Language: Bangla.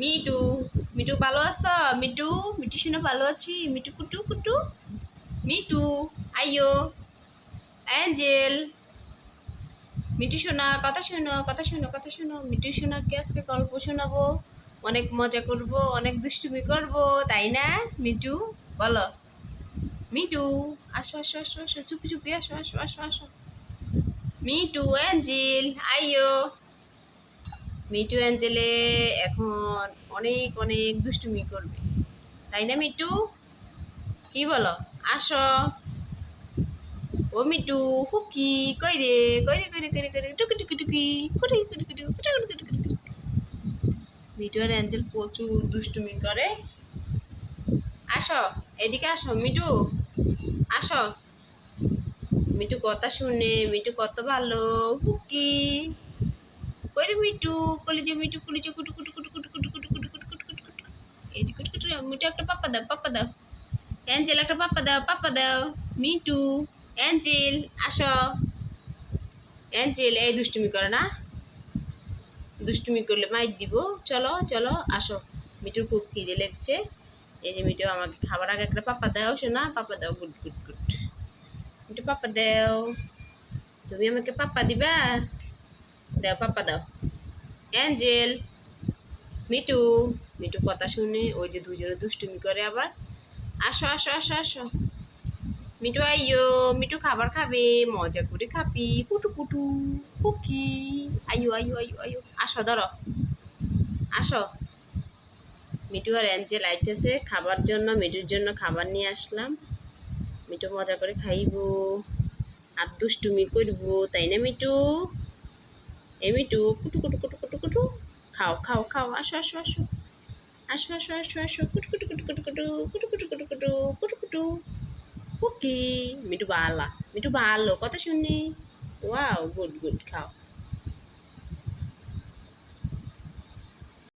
মিটু মিটু ভালো আছো? মিটু মিটু শুনে ভালো আছি। মিটু কুটু কুটু। মিটু, আইয়ো, অ্যাঞ্জেল। মিটু শোনা কথা শোনো কথা শোনো কথা শোনো। মিটু শোনাকে আজকে গল্প শোনাবো। অনেক মজা করব, অনেক দুষ্টুমি করব, তাই না, মিটু? বলো। মিটু, আসো আসো আসো আসো, চুপি চুপি আসো আসো আসো আসো। মিটু, অ্যাঞ্জেল, আইয়ো। মিটু অ্যাঞ্জেলে এখন অনেক অনেক দুষ্টুমি করবে। তাই না মিটু কি বলো? আসো। ও মিটু হুকি, কই রে? কই রে কই রে কই রে কই রে? টুকি টুকি টুকি। কুটি কুটি কুটি কুটি কুটি কুটি কুটি মিটু আর অ্যাঞ্জেল প্রচুর দুষ্টুমি করে। আসো, এদিকে আসো মিটু আসো। মিটু কথা শুনে মিটু কত ভালো, হুকি। কই রে মিটু কলিজে মিটু কলিজে কুটু কুটু কুটু কুটু কুটু কুটু কুটু কুটু কুটু কুটু কুটু এই যে কুটু কুটু মিটু একটা পাপ্পা দাও পাপ্পা দাও অ্যাঞ্জেল একটা পাপ্পা দাও পাপ্পা দাও মিটু অ্যাঞ্জেল আসো অ্যাঞ্জেল এই দুষ্টুমি করে না দুষ্টুমি করলে মাইক দিব চলো চলো আসো মিটুর খুব খিদে লেগছে এই যে মিটু আমাকে খাবার আগে একটা পাপ্পা দাও শোনা পাপ্পা দাও গুড গুড গুড মিটু পাপ্পা দাও তুমি আমাকে পাপ্পা দিবা দাও, পাপ্পা দাও। অ্যাঞ্জেল মিটু মিটু কথা শুনে ওই যে দুজনে দুষ্টুমি করে আবার। আসো আসো আসো আসো। মিটু আইয়ো মিটু খাবার খাবে, মজা করে খাবি। কুটু কুটু কুকি আইয়ো আইয়ো আইয়ো আইয়ো। আসো, ধরো। আসো। মিটু আর অ্যাঞ্জেল আইতেছে, খাবার জন্য মিটুর জন্য খাবার নিয়ে আসলাম। মিটু মজা করে খাইবো। আর দুষ্টুমি করব, তাই না মিটু এ মিটু কুটু কুটু কুটু কুটু কুটু। খাও খাও খাও। আসো আসো আসো। আসো আসো আসো আসো। কুটু কুটু কুটু কুটু কুটু। কুটু কুটু কুটু কুটু। কুটু কুটু। কুকি মিটু বালা। মিটু ভালো কথা শুনি ওয়াও গুড গুড খাও।